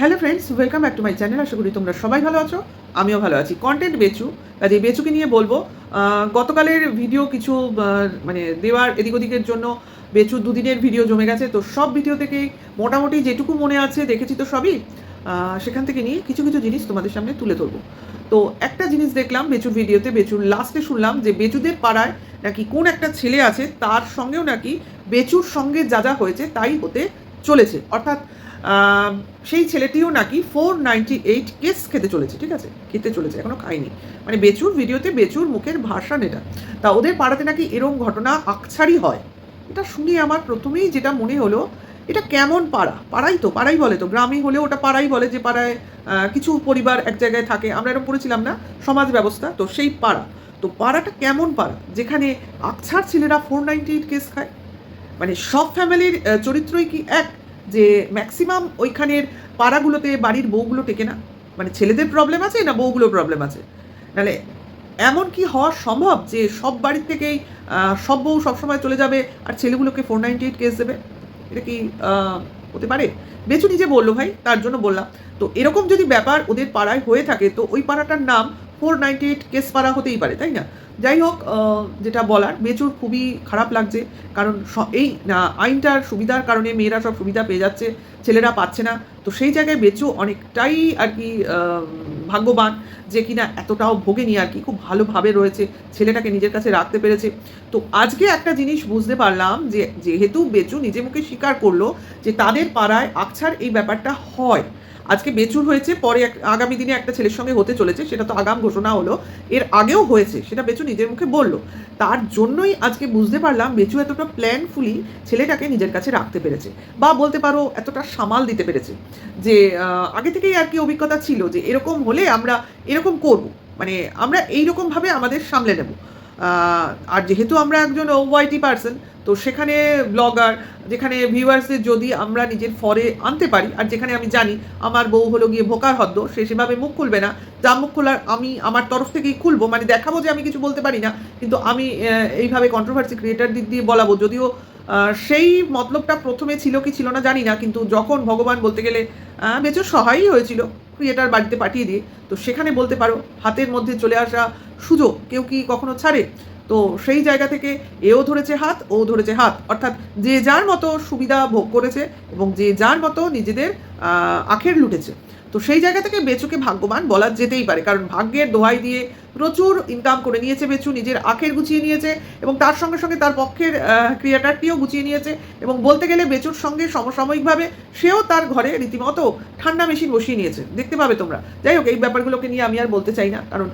Hello friends welcome back to my channel আশা করি তোমরা সবাই ভালো আছো, আমিও ভালো আছি। কন্টেন্ট বেচু, কাজে বেচুকে নিয়ে বলব গতকালের ভিডিও কিছু মানে দেওয়ার এদিক ওদিকের জন্য বেচু দুদিনের ভিডিও জমে গেছে। তো সব ভিডিও থেকেই মোটামুটি যেটুকু মনে আছে, দেখেছি তো সবই। সেখান থেকে নিয়ে কিছু কিছু জিনিস তোমাদের সামনে তুলে ধরবো। তো একটা জিনিস দেখলাম বেচুর ভিডিওতে বেচুর লাস্টে শুনলাম যে বেচুদের পাড়ায় নাকি কোন একটা ছেলে আছে, তার সঙ্গেও নাকি বেচুর সঙ্গে যা যা হয়েছে তাই হতে চলেছে। অর্থাৎ সেই ছেলেটিও নাকি ফোর নাইনটি এইট কেস খেতে চলেছে, ঠিক আছে? খেতে চলেছে এখনও খায়নি। মানে বেচুর ভিডিওতে বেচুর মুখের ভাষণ এটা। তা ওদের পাড়াতে নাকি এরম ঘটনা আকছারই হয়। এটা শুনে আমার প্রথমেই যেটা মনে হলো, এটা কেমন পাড়া? পাড়াই তো, পাড়াই বলে তো। গ্রামে হলেও ওটা পাড়াই বলে যে পাড়ায় কিছু পরিবার এক জায়গায় থাকে। আমরা এরকম পড়েছিলাম না? সমাজ ব্যবস্থা, তো সেই পাড়া। তো পাড়াটা কেমন পাড়া? যেখানে আকছার ছেলেরা ফোর নাইনটি এইট কেস খায়। মানে সব ফ্যামিলির চরিত্রই কি এক? যে ম্যাক্সিমাম ওইখানের পাড়াগুলোতে, বাড়ির বউগুলো টেকে না? মানে ছেলেদের প্রবলেম আছে না বউগুলোর প্রবলেম আছে? নাহলে এমন কি হওয়া সম্ভব যে সব বাড়ির থেকেই সব বউ সবসময় চলে যাবে আর ছেলেগুলোকে ফোর নাইনটি এইট কেস দেবে? এটা কি হতে পারে? বেচু নিজে বলল ভাই, তার জন্য বললাম। তো এরকম যদি ব্যাপার ওদের পাড়ায় হয়ে থাকে, তো ওই পাড়াটার নাম ফোর নাইনটি এইট কেস পাড়া হতেই পারে, তাই না? যাই হোক যেটা বলার মেচুর খুবই খারাপ লাগছে, কারণ এই আইনটার সুবিধার কারণে মেয়েরা সব সুবিধা পেয়ে যাচ্ছে, ছেলেরা পাচ্ছে না, তো সেই জায়গায় বেচু অনেকটাই আর কি ভাগ্যবান যে কিনা এতটাও ভোগেনি আর কি, খুব ভালোভাবে রয়েছে, ছেলেটাকে নিজের কাছে রাখতে পেরেছে। তো আজকে একটা জিনিস বুঝতে পারলাম যে, যেহেতু বেচু নিজে মুখে স্বীকার করল যে তাদের পাড়ায় আকছার এই ব্যাপারটা হয় আজকে বেচুর হয়েছে, পরে এক- আগামী দিনে একটা ছেলের সঙ্গে হতে চলেছে, সেটা তো আগাম ঘোষণা হলো। এর আগেও হয়েছে, সেটা বেচু নিজের মুখে বলল। তার জন্যই আজকে বুঝতে পারলাম বেচু এতটা প্ল্যানফুলি ছেলেটাকে নিজের কাছে রাখতে পেরেছে, বা বলতে পারো এতটা সামাল দিতে পেরেছে, যে আগে থেকেই আর কি অভিজ্ঞতা ছিল যে এরকম হলে আমরা এরকম করব মানে আমরা এইরকমভাবে আমাদের সামলে নেব। আর যেহেতু আমরা একজন ওয়াইটি পার্সন তো সেখানে ব্লগার যেখানে ভিউয়ার্সদের যদি আমরা নিজের ফরে আনতে পারি, আর যেখানে আমি জানি আমার বউ হলো গিয়ে ভোকার হদ্দ, সে সেভাবে মুখ খুলবে না, যা মুখ খোলার আমি আমার তরফ থেকেই খুলবো মানে দেখাবো যে আমি কিছু বলতে পারি না, কিন্তু আমি এইভাবে কন্ট্রোভার্সি ক্রিয়েটার দিক দিয়ে বলাবো, যদিও সেই মতলবটা প্রথমে ছিল কি ছিল না জানি না, কিন্তু যখন ভগবান বলতে গেলে বেচুর সহায়ই হয়েছিল। ক্রিয়েটার বাড়িতে পাঠিয়ে দিয়ে, তো সেখানে বলতে পারো, হাতের মধ্যে চলে আসা সুযোগ কেউ কি কখনো ছাড়ে? তো সেই জায়গা থেকে এও ধরেছে হাত, ও ধরেছে হাত। অর্থাৎ যে যার মতো সুবিধা ভোগ করেছে এবং যে যার মতো নিজেদের আখের লুটেছে। তো সেই জায়গা থেকে বেচুকে ভাগ্যবান বলা যেতেই পারে, কারণ ভাগ্যের দোহাই দিয়ে প্রচুর ইনকাম করে নিয়েছে বেচু, নিজের আখের গুছিয়ে নিয়েছে এবং তার সঙ্গে সঙ্গে তার পক্ষের ক্রিয়েটারটিও গুছিয়ে নিয়েছে এবং বলতে গেলে বেচুর সঙ্গে সমসাময়িকভাবে সেও তার ঘরে রীতিমতো ঠান্ডা মেশিন বসিয়ে নিয়েছে। দেখতে পাবে তোমরা। যাই হোক, এই ব্যাপারগুলোকে নিয়ে আমি আর বলতে চাই না, কারণ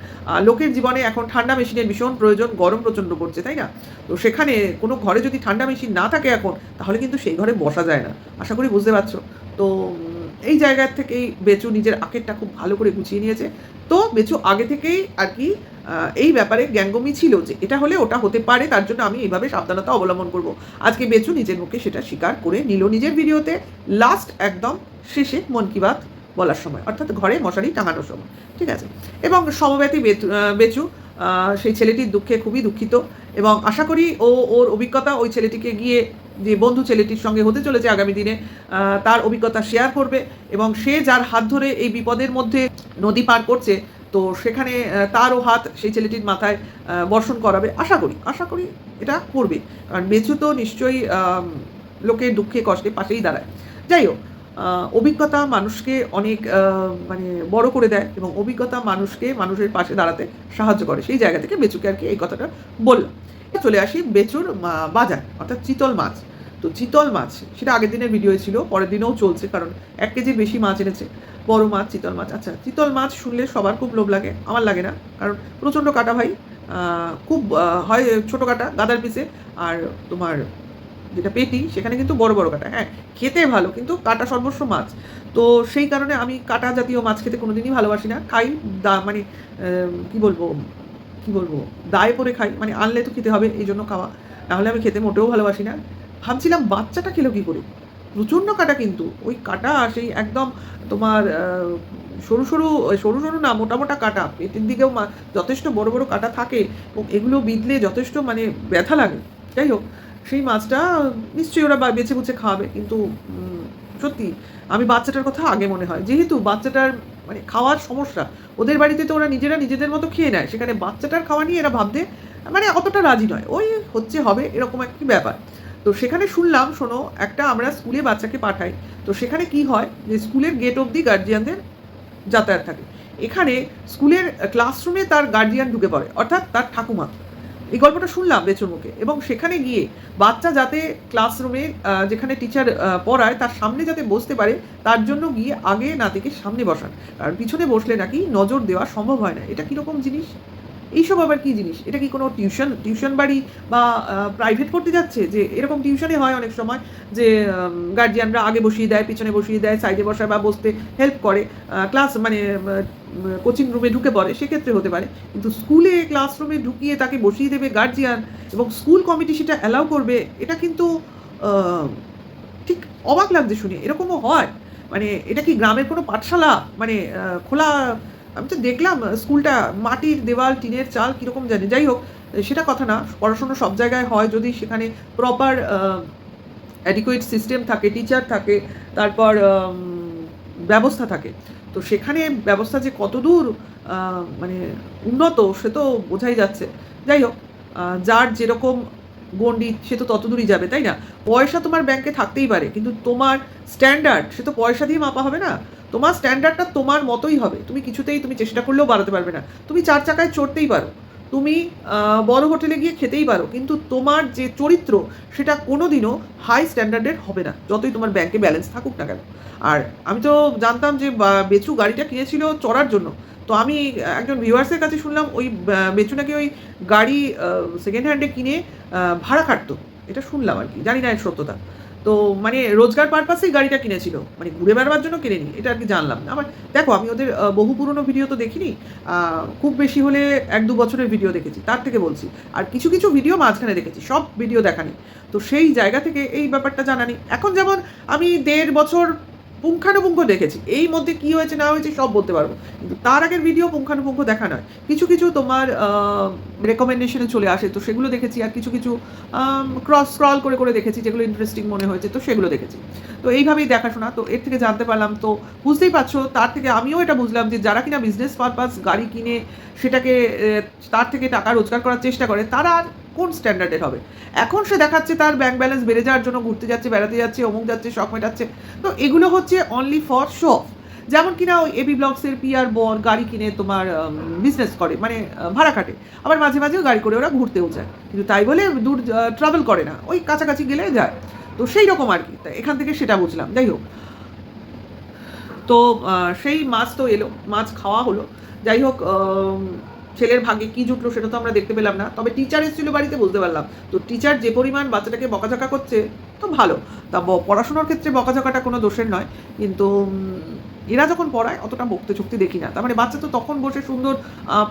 লোকের জীবনে এখন ঠান্ডা মেশিনের ভীষণ প্রয়োজন, গরম প্রচণ্ড পড়ছে, তাই না? তো সেখানে কোনো ঘরে যদি ঠান্ডা মেশিন না থাকে এখন, তাহলে কিন্তু সেই ঘরে বসা যায় না। আশা করি বুঝতে পারছ। তো এই জায়গার থেকেই বেচু নিজের আখেরটা খুব ভালো করে গুছিয়ে নিয়েছে। তো বেচু আগে থেকেই আর কি এই ব্যাপারে গ্যাঙ্গমি ছিল যে এটা হলে ওটা হতে পারে, তার জন্য আমি এইভাবে সাবধানতা অবলম্বন করব। আজকে বেচু নিজের মুখে সেটা স্বীকার করে নিল নিজের ভিডিওতে লাস্ট একদম শেষে মন কি বাত বলার সময়, অর্থাৎ ঘরে মশারি টাঙানোর সময়। ঠিক আছে? এবং সমব্যতী বেচু সেই ছেলেটির দুঃখে খুবই দুঃখিত এবং আশা করি ও, ওর অভিজ্ঞতা ওই ছেলেটিকে গিয়ে যে বন্ধু ছেলেটির সঙ্গে হতে চলেছে আগামী দিনে তার অভিজ্ঞতা শেয়ার করবে এবং সে যার হাত ধরে এই বিপদের মধ্যে নদী পার করছে, তো সেখানে তারও হাত সেই ছেলেটির মাথায় বর্ষণ করাবে। আশা করি আশা করি এটা করবে। কারণ বেচু তো নিশ্চয়ই লোকের দুঃখে কষ্টে পাশেই দাঁড়ায়। যাই হোক অভিজ্ঞতা মানুষকে অনেক মানে বড় করে দেয় এবং অভিজ্ঞতা মানুষকে মানুষের পাশে দাঁড়াতে সাহায্য করে। সেই জায়গা থেকে বেচুকে আর কি এই কথাটা বললাম। চলে আসি বেচুর বাজার, অর্থাৎ চিতল মাছ। তো চিতল মাছ, সেটা আগের দিনের ভিডিও ছিল, পরের দিনেও চলছে, কারণ এক কেজির বেশি মাছ এনেছে। বড় মাছ, চিতল মাছ। আচ্ছা চিতল মাছ শুনলে সবার খুব লোভ লাগে, আমার লাগে না, কারণ প্রচণ্ড কাটা ভাই। খুব হয় ছোটো কাটা, গাদার পিসে, আর তোমার যেটা পেটি, সেখানে কিন্তু বড় বড় কাটা। হ্যাঁ খেতে ভালো, কিন্তু কাটা সর্বস্ব মাছ। তো সেই কারণে আমি কাটা জাতীয় মাছ খেতে কোনোদিনই ভালোবাসি না। খাই, দা মানে কি বলব কি বলব, দায়ে পরে খাই মানে আনলে তো খেতে হবে এই জন্য খাওয়া নাহলে আমি খেতে মোটেও ভালোবাসি না। ভাবছিলাম বাচ্চাটা খেলো কি করে? প্রচণ্ড কাটা কিন্তু। ওই কাটা সেই একদম তোমার সরু সরু সরু সরু না, মোটা মোটা কাটা। পেটের দিকেও যথেষ্ট বড় বড় কাটা থাকে এবং এগুলো বিঁধলে যথেষ্ট মানে ব্যথা লাগে। যাই হোক সেই মাছটা নিশ্চয়ই ওরা বেছে বুছে খাওয়াবে কিন্তু সত্যি আমি বাচ্চাটার কথা আগে মনে হয়। যেহেতু বাচ্চাটার মানে খাওয়ার সমস্যা, ওদের বাড়িতে তো ওরা নিজেরা নিজেদের মতো খেয়ে নেয়, সেখানে বাচ্চাটার খাওয়া নিয়ে এরা ভাবতে মানে অতটা রাজি নয়। ওই হচ্ছে হবে, এরকম একটি ব্যাপার। তো সেখানে শুনলাম, শোনো, একটা আমরা স্কুলে বাচ্চাকে পাঠাই, তো সেখানে কি হয় যে স্কুলের গেট অবধি গার্জিয়ানদের যাতায়াত থাকে। এখানে স্কুলের ক্লাসরুমে তার গার্জিয়ান ঢুকে পড়ে, অর্থাৎ তার ঠাকুমা। এই গল্পটা শুনলাম বেচুর মুখে। এবং সেখানে গিয়ে বাচ্চা যাতে ক্লাসরুমে যেখানে টিচার পড়ায়, তার সামনে যাতে বসতে পারে, তার জন্য গিয়ে আগে নাতিকে সামনে বসান। কারণ পিছনে বসলে নাকি নজর দেওয়া সম্ভব হয় না। এটা কীরকম জিনিস? এইসব আবার কি জিনিস? এটা কি কোনো টিউশন টিউশন বাড়ি বা প্রাইভেট পড়তে যাচ্ছে? যে এরকম টিউশনে হয় অনেক সময় যে গার্জিয়ানরা আগে বসিয়ে দেয়, পিছনে বসিয়ে দেয় সাইডে বসায় বা বসতে হেল্প করে। ক্লাস মানে কোচিং রুমে ঢুকে পড়ে, সেক্ষেত্রে হতে পারে। কিন্তু স্কুলে ক্লাসরুমে ঢুকিয়ে তাকে বসিয়ে দেবে গার্জিয়ান এবং স্কুল কমিটি সেটা অ্যালাউ করবে, এটা কিন্তু ঠিক অবাক লাগছে শুনে। এরকমও হয়। মানে এটা কি গ্রামের কোনো পাঠশালা? মানে খোলা আমি তো দেখলাম স্কুলটা মাটির দেওয়াল, টিনের চাল কীরকম জানি। যাই হোক সেটা কথা না, পড়াশুনো সব জায়গায় হয় যদি সেখানে প্রপার অ্যাডিকুয়েট সিস্টেম থাকে টিচার থাকে, তারপর ব্যবস্থা থাকে। তো সেখানে ব্যবস্থা যে কতদূর মানে উন্নত, সে তো বোঝাই যাচ্ছে। যাই হোক যার যেরকম গণ্ডি, সে তো ততদূরই যাবে, তাই না? পয়সা তোমার ব্যাংকে থাকতেই পারে, কিন্তু তোমার স্ট্যান্ডার্ড সে তো পয়সা দিয়ে মাপা হবে না? তোমার স্ট্যান্ডার্ডটা তোমার মতোই হবে। তুমি কিছুতেই তুমি চেষ্টা করলেও বাড়াতে পারবে না। তুমি চার চাকায় চড়তেই পারো। তুমি বড় হোটেলে গিয়ে খেতেই পারো। কিন্তু তোমার যে চরিত্র, সেটা কোনো দিনও হাই স্ট্যান্ডার্ডের হবে না, যতই তোমার ব্যাংকে ব্যালেন্স থাকুক না কেন। আর আমি তো জানতাম যে বেচু গাড়িটা কিনেছিল চড়ার জন্য। তো আমি একজন ভিউয়ার্সের কাছে শুনলাম, ওই বেচু নাকি ওই গাড়ি সেকেন্ড হ্যান্ডে কিনে ভাড়া খাটতো। এটা শুনলাম আর কি, জানি না এর সত্যতা। তো মানে রোজগার পারপাসেই গাড়িটা কিনেছিল। মানে ঘুরে বেড়াবার জন্য কিনেনি, এটা আর কি জানলাম না। আমার দেখো, আমি ওদের বহু পুরনো ভিডিও তো দেখিনি খুব বেশি হলে এক দু বছরের ভিডিও দেখেছি, তার থেকে বলছি। আর কিছু কিছু ভিডিও মাঝখানে দেখেছি, সব ভিডিও দেখানি। তো সেই জায়গা থেকে এই ব্যাপারটা জানা নেই এখন যেমন আমি দেড় বছর পুঙ্খানুপুঙ্খ দেখেছি। এই মধ্যে কি হয়েছে না হয়েছে সব বলতে পারব। কিন্তু তার আগের ভিডিও পুঙ্খানুপুঙ্খ দেখা নয়। কিছু কিছু তোমার রেকমেন্ডেশনে চলে আসে। তো সেগুলো দেখেছি আর কিছু কিছু ক্রস স্ক্রল করে করে দেখেছি যেগুলো ইন্টারেস্টিং মনে হয়েছে। তো সেগুলো দেখেছি। তো এইভাবেই দেখাশোনা। তো এর থেকে জানতে পারলাম, তো বুঝতেই পারছ, তার থেকে আমিও এটা বুঝলাম যে যারা কিনা বিজনেস পারপাস গাড়ি কিনে সেটাকে তার থেকে টাকা রোজগার করার চেষ্টা করে, তারা কোন স্ট্যান্ডার্ডের হবে? এখন সে দেখাচ্ছে তার ব্যাংক ব্যালেন্স বেড়ে যাওয়ার জন্য ঘুরতে যাচ্ছে, বেড়াতে যাচ্ছে, অমুক যাচ্ছে, শখ মেটাচ্ছে। তো এগুলো হচ্ছে অনলি ফর শো যেমন কিনা ওই এবি ব্লগসের পিয়ার বর গাড়ি কিনে তোমার বিজনেস করে মানে ভাড়া কাটে। আবার মাঝে মাঝেও গাড়ি করে ওরা ঘুরতেও যায়। কিন্তু তাই বলে দূর ট্রাভেল করে না, ওই কাছাকাছি গেলে যায়। তো সেই রকম আর কি এখান থেকে সেটা বুঝলাম। যাই হোক। তো সেই মাছ তো এলো, মাছ খাওয়া হলো। যাই হোক ছেলের ভাগ্যে কি জুটলো সেটা তো আমরা দেখতে পেলাম না। তবে টিচার এসেছিল বাড়িতে বুঝতে পারলাম। তো টিচার যে পরিমাণ বাচ্চাটাকে বকাঝকা করছে, তো ভালো। তা পড়াশোনার ক্ষেত্রে বকাঝকাটা কোনো দোষের নয়। কিন্তু এরা যখন পড়ায়, অতটা বকতে চুক্তি দেখি না। তার মানে বাচ্চা তো তখন বসে সুন্দর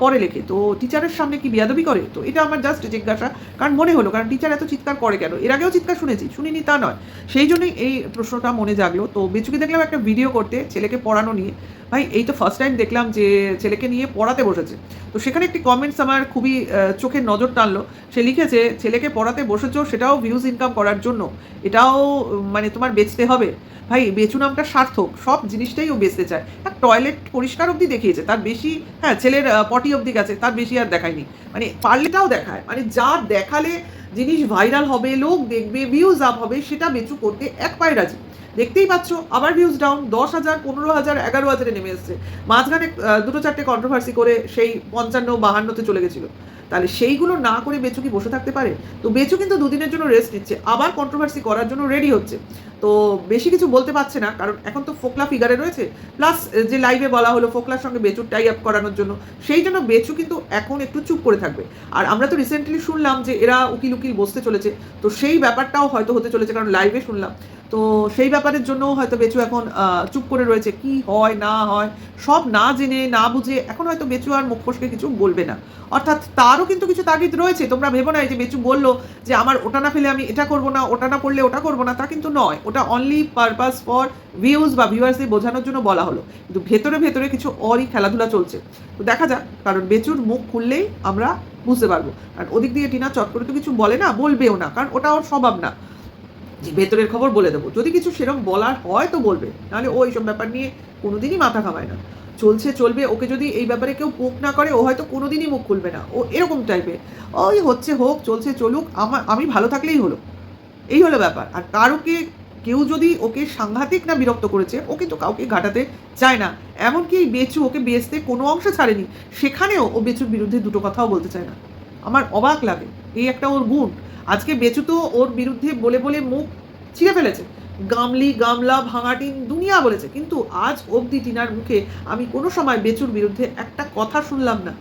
পড়ে লেখে। তো টিচারের সামনে কি বিয়াদবি করে? তো এটা আমার জাস্ট জিজ্ঞাসা। কারণ মনে হলো, কারণ টিচার এত চিৎকার করে কেন? এর আগেও চিৎকার শুনেছি, শুনিনি তা নয়। সেই জন্যই এই প্রশ্নটা মনে জাগলো। তো বেচুকে দেখলাম একটা ভিডিও করতে, ছেলেকে পড়ানো নিয়ে। ভাই, এই তো ফার্স্ট টাইম দেখলাম যে ছেলেকে নিয়ে পড়াতে বসেছে। তো সেখানে একটি কমেন্টস আমার খুবই চোখের নজর টানলো। সে লিখেছে, ছেলেকে পড়াতে বসেছো, সেটাও ভিউজ ইনকাম করার জন্য। এটাও মানে তোমার বেচতে হবে। ভাই বেচু নামটা সার্থক। সব জিনিসটাই ও বেচতে চায়। এক টয়লেট পরিষ্কার অবধি দেখিয়েছে। তার বেশি হ্যাঁ ছেলের পটি অবধি গেছে। তার বেশি আর দেখায়নি। মানে পারলেটাও দেখায়। মানে যা দেখালে জিনিস ভাইরাল হবে, লোক দেখবে ভিউজ আপ হবে, সেটা বেচু করতে এক পায়ে রাজি। দেখতেই পাচ্ছ, আবার ভিউজ ডাউন দশ হাজার, পনেরো হাজার, এগারো হাজারে নেমে এসছে। মাঝখানে দুটো চারটে কন্ট্রোভার্সি করে সেই পঞ্চান্ন, বাহান্নতে চলে গেছিল। তাহলে সেইগুলো না করে বেচু কি বসে থাকতে পারে? তো বেচু কিন্তু দুদিনের জন্য রেস্ট নিচ্ছে, আবার কন্ট্রোভার্সি করার জন্য রেডি হচ্ছে। তো বেশি কিছু বলতে পারছে না, কারণ এখন তো ফোকলা ফিগারে রয়েছে প্লাস যে লাইভে বলা হলো ফোকলার সঙ্গে বেচুর টাই আপ করানোর জন্য, সেই জন্য বেচু কিন্তু এখন একটু চুপ করে থাকবে। আর আমরা তো রিসেন্টলি শুনলাম যে এরা উকিল উকিল বসতে চলেছে, তো সেই ব্যাপারটাও হয়তো হতে চলেছে, কারণ লাইভে শুনলাম। তো সেই ব্যাপারের জন্য হয়তো বেচু এখন চুপ করে রয়েছে। কি হয়, না হয়, সব না জেনে, না বুঝে এখন হয়তো বেচু আর মুখ ফসকে কিছু বলবে না। অর্থাৎ তারও কিন্তু কিছু তাগিদ রয়েছে। তোমরা ভেবো না যে বেচু বলল যে, আমার ওটা না ফেলে আমি এটা করব না, ওটা না করলে ওটা করব না, তা কিন্তু নয়। ওটা অনলি পারপাস ফর ভিউজ বা ভিউয়ার্সদের বোঝানোর জন্য বলা হলো। কিন্তু ভেতরে ভেতরে কিছু অরই খেলাধুলা চলছে। তো দেখা যাক, কারণ বেচুর মুখ খুললেই আমরা বুঝতে পারব। আর ওদিক দিয়ে টিনা চট করে তো কিছু বলে না, বলবেও না, কারণ ওটা ওর স্বভাব না। ভেতরের খবর বলে দেবো। যদি কিছু সেরকম বলার হয় তো বলবে। নাহলে ও এইসব ব্যাপার নিয়ে কোনোদিনই মাথা ঘামায় না। চলছে, চলবে, ওকে যদি এই ব্যাপারে কেউ মুখ না করে, ও হয়তো কোনোদিনই মুখ খুলবে না। ও এরকম টাইপের ওই হচ্ছে হোক, চলছে, চলুক, আমার, আমি ভালো থাকলেই হলো। এই হলো ব্যাপার। আর কারোকে কেউ যদি ওকে সাংঘাতিক না বিরক্ত করেছে, ও কিন্তু কাউকে ঘাটাতে চায় না। এমনকি এই বেচু ওকে বেচতে কোনো অংশ ছাড়েনি। সেখানেও ও বেচুর বিরুদ্ধে দুটো কথাও বলতে চায় না। আমার অবাক লাগে। এই একটা ওর গুণ। আজকে বেচু তো ওর বিরুদ্ধে বলে বলে মুখ ছিঁড়ে ফেলেছে। গামলি, গামলা, ভাঙাটিন, দুনিয়া বলেছে। কিন্তু আজ অবধি টিনার মুখে আমি কোনো সময় বেচুর বিরুদ্ধে একটা কথা শুনলাম না।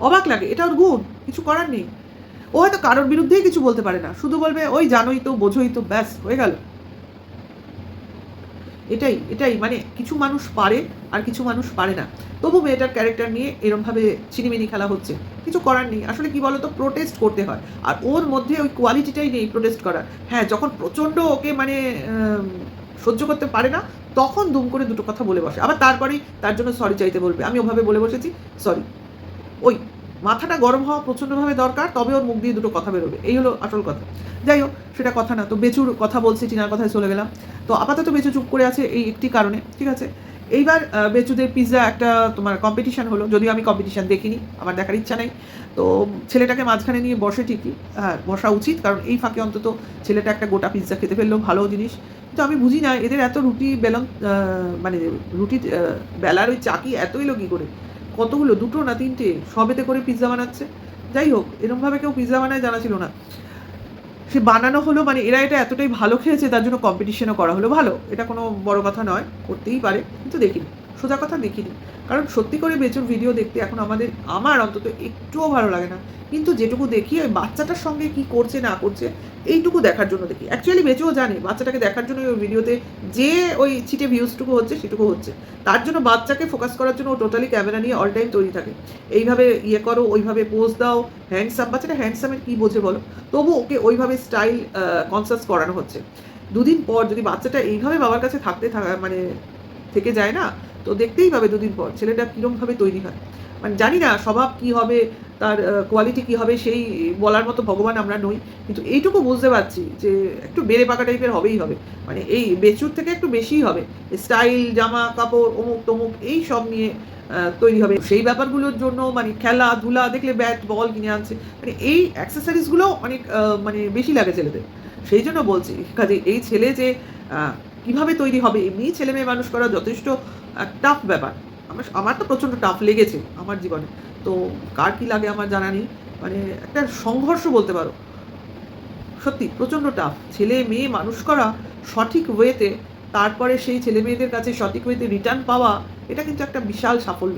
অবাক লাগে, এটা ওর গুণ, কিছু করার নেই। ও হয়তো কারোর বিরুদ্ধেই কিছু বলতে পারে না। শুধু বলবে, ওই জানোই তো, বোঝোই তো, ব্যাস, হয়ে গেল। এটাই এটাই মানে কিছু মানুষ পারে আর কিছু মানুষ পারে না। তবু মেয়েটার ক্যারেক্টার নিয়ে এরমভাবে চিনিমিনি খেলা হচ্ছে। কিছু করার নেই। আসলে কি বলতো? প্রোটেস্ট করতে হয়। আর ওর মধ্যে ওই কোয়ালিটিটাই নেই প্রোটেস্ট করার। হ্যাঁ যখন প্রচণ্ড ওকে মানে সহ্য করতে পারে না, তখন দুম করে দুটো কথা বলে বসে। আবার তারপরেই তার জন্য সরি চাইতে বলবে। আমি ওভাবে বলে বসেছি সরি ওই মাথাটা গরম হওয়া প্রচণ্ডভাবে দরকার, তবে ওর মুখ দিয়ে দুটো কথা বেরোবে। এই হলো আসল কথা। যাই হোক, সেটা কথা না, তো বেচুর কথা বলছি, টিনার কথায় চলে গেলাম। তো আপাতত বেচু চুপ করে আছে এই একটি কারণে, ঠিক আছে? এইবার বেচুদের পিৎজা একটা তোমার কম্পিটিশন হলো, যদিও আমি কম্পিটিশান দেখিনি, আমার দেখার ইচ্ছা নেই। তো ছেলেটাকে মাঝখানে নিয়ে বসে ঠিকই হ্যাঁ বসা উচিত, কারণ এই ফাঁকে অন্তত ছেলেটা একটা গোটা পিৎজা খেতে ফেললেও ভালো জিনিস। কিন্তু আমি বুঝি না, এদের এত রুটি বেলন মানে রুটি বেলার ওই চাকি এত এলো কী করে। কতগুলো? দুটো না তিনটে? সবেতে করে পিৎজা বানাচ্ছে। যাই হোক, এরমভাবে কেউ পিৎজা বানায় জানা ছিল না। সে বানানো হলো মানে এরা এটা এতটাই ভালো খেয়েছে, তার জন্য কম্পিটিশনও করা হলো। ভালো, এটা কোনো বড় কথা নয়, করতেই পারে, কিন্তু দেখিনি। সোজা কথা দেখিনি। কারণ সত্যি করে বেচুর ভিডিও দেখতে এখন আমাদের, আমার অন্তত একটুও ভালো লাগে না। কিন্তু যেটুকু দেখি, ওই বাচ্চাটার সঙ্গে কি করছে, না করছে, এইটুকু দেখার জন্য দেখি। অ্যাকচুয়ালি বেচুও জানে, বাচ্চাটাকে দেখার জন্য ওই ভিডিওতে যে ওই ছিটে ভিউজটুকু হচ্ছে, সেটুকু হচ্ছে। তার জন্য বাচ্চাকে ফোকাস করার জন্য ও টোটালি ক্যামেরা নিয়ে অল টাইম তৈরি থাকে। এইভাবে ইয়ে করো, ওইভাবে পোজ দাও হ্যান্ডসাম বাচ্চাটা হ্যান্ডসামের কী বোঝে বলো? তবু ওকে ওইভাবে স্টাইল কনসাস করানো হচ্ছে। দুদিন পর যদি বাচ্চাটা এইভাবে বাবার কাছে থাকতে থাকা মানে থেকে যায় না তো দেখতেই পাবে দুদিন পর, ছেলেটা কীরমভাবে তৈরি হয়। মানে জানি না স্বভাব কী হবে, তার কোয়ালিটি কী হবে, সেই বলার মতো ভগবান আমরা নই। কিন্তু এইটুকু বুঝতে পারছি যে একটু বেড়ে পাকা টাইপের হবেই হবে। মানে এই বেচুর থেকে একটু বেশিই হবে। স্টাইল জামা, কাপড়, অমুক, তমুক, এই সব নিয়ে তৈরি হবে। সেই ব্যাপারগুলোর জন্য মানে খেলাধুলা দেখলে ব্যাট বল কিনে আনছে। মানে এই অ্যাক্সেসরিজগুলো অনেক মানে বেশি লাগে ছেলেদের। সেই জন্য বলছি কাজে এই ছেলে যে কীভাবে তৈরি হবে? এমনি ছেলে মেয়ে মানুষ করা যথেষ্ট টাফ ব্যাপার। আমার আমার তো প্রচণ্ড টাফ লেগেছে আমার জীবনে। তো কার কি লাগে আমার জানা নেই। মানে একটা সংঘর্ষ বলতে পারো। সত্যি, প্রচণ্ড টাফ ছেলে মেয়ে মানুষ করা সঠিক ওয়েতে তারপরে সেই ছেলে মেয়েদের কাছে সঠিক ওয়েতে রিটার্ন পাওয়া, এটা কিন্তু একটা বিশাল সাফল্য।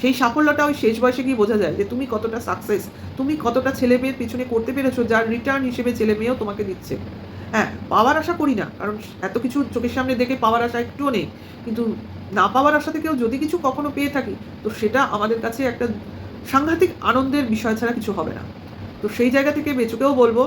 সেই সাফল্যটা ওই শেষ বয়সে গিয়ে বোঝা যায় যে তুমি কতটা সাকসেস তুমি কতটা ছেলে মেয়ের পিছনে করতে পেরেছ, যার রিটার্ন হিসেবে ছেলে মেয়েও তোমাকে দিচ্ছে। হ্যাঁ পাওয়ার আশা করি না, কারণ এত কিছু চোখের সামনে দেখে পাওয়ার আশা একটুও নেই। কিন্তু না পাওয়ার আশা থেকেও যদি কিছু কখনো পেয়ে থাকি, তো সেটা আমাদের কাছে একটা সাংঘাতিক আনন্দের বিষয় ছাড়া কিছু হবে না। তো সেই জায়গা থেকে বেচুকেও বলব,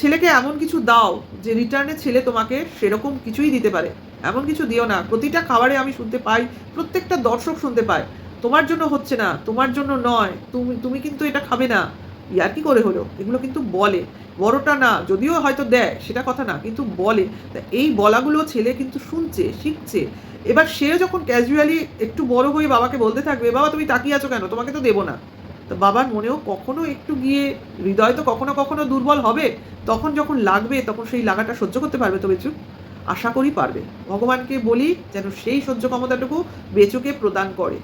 ছেলেকে এমন কিছু দাও যে রিটার্নে ছেলে তোমাকে সেরকম কিছুই দিতে পারে। এমন কিছু দিও না। প্রতিটা খাবারে আমি শুনতে পাই, প্রত্যেকটা দর্শক শুনতে পায়, তোমার জন্য হচ্ছে না, তোমার জন্য নয়, তুমি তুমি কিন্তু এটা খাবে না। ইয়ার কি করে হলো? এগুলো কিন্তু বলে। বড়টা না, যদিও হয়তো দেয়, সেটা কথা না, কিন্তু বলে। তা এই বলাগুলো ছেলে কিন্তু শুনছে, শিখছে। এবার সে যখন ক্যাজুয়ালি একটু বড় হয়ে বাবাকে বলতে থাকবে, বাবা, তুমি তাকিয়ে আছো কেন? তোমাকে তো দেবো না। তো বাবার মনেও কখনো একটু গিয়ে, হৃদয় তো কখনো কখনো দুর্বল হবে, তখন যখন লাগবে, তখন সেই লাগাটা সহ্য করতে পারবে তো বেচু? আশা করি পারবে। ভগবানকে বলি যেন সেই সহ্য ক্ষমতাটুকু বেচুকে প্রদান করে।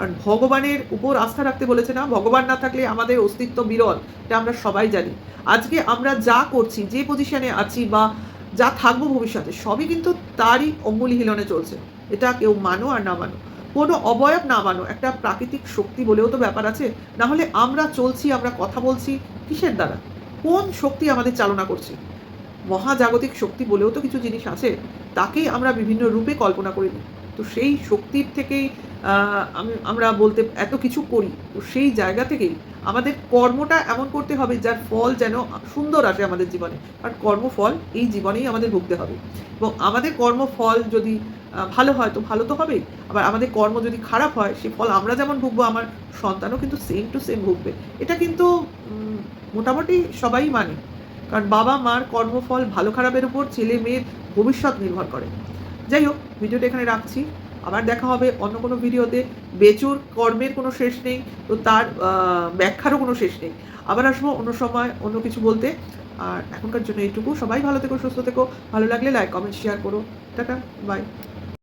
কারণ ভগবানের উপর আস্থা রাখতে বলেছে না, ভগবান না থাকলে আমাদের অস্তিত্ব বিরল, এটা আমরা সবাই জানি। আজকে আমরা যা করছি, যে পজিশনে আছি বা যা থাকব ভবিষ্যতে, সবই কিন্তু তারই অঙ্গুলি হিলনে চলছে। এটা কেউ মানো আর না মানো। কোনো অবয়ব না মানো, একটা প্রাকৃতিক শক্তি বলেও তো ব্যাপার আছে। না হলে আমরা চলছি, আমরা কথা বলছি কিসের দ্বারা? কোন শক্তি আমাদের চালনা করছে? মহাজাগতিক শক্তি বলেও তো কিছু জিনিস আছে, তাকেই আমরা বিভিন্ন রূপে কল্পনা করে নিই। তো সেই শক্তির থেকেই আমি, আমরা বলতে এত কিছু করি, তো সেই জায়গা থেকেই আমাদের কর্মটা এমন করতে হবে যার ফল যেন সুন্দর আসে আমাদের জীবনে। আর কর্মফল এই জীবনেই আমাদের ভুগতে হবে। এবং আমাদের কর্মফল যদি ভালো হয় তো ভালো তো হবেই। আবার আমাদের কর্ম যদি খারাপ হয়, সে ফল আমরা যেমন ভুগবো, আমার সন্তানও কিন্তু সেম টু সেম ভুগবে। এটা কিন্তু মোটামুটি সবাই মানে। কারণ বাবা মার কর্মফল ভালো খারাপের উপর ছেলে মেয়ের ভবিষ্যৎ নির্ভর করে। যাই হোক, ভিডিওটা এখানে রাখছি। আবার দেখা হবে অন্য কোনো ভিডিওতে। বেচুর কর্মের কোনো শেষ নেই, তো তার ব্যাখ্যারও কোনো শেষ নেই। আবার আসব অন্য সময় অন্য কিছু বলতে। আর এখনকার জন্য এইটুকু। সবাই ভালো থেকো, সুস্থ থেকো। ভালো লাগলে লাইক কমেন্ট শেয়ার করো। Tata bye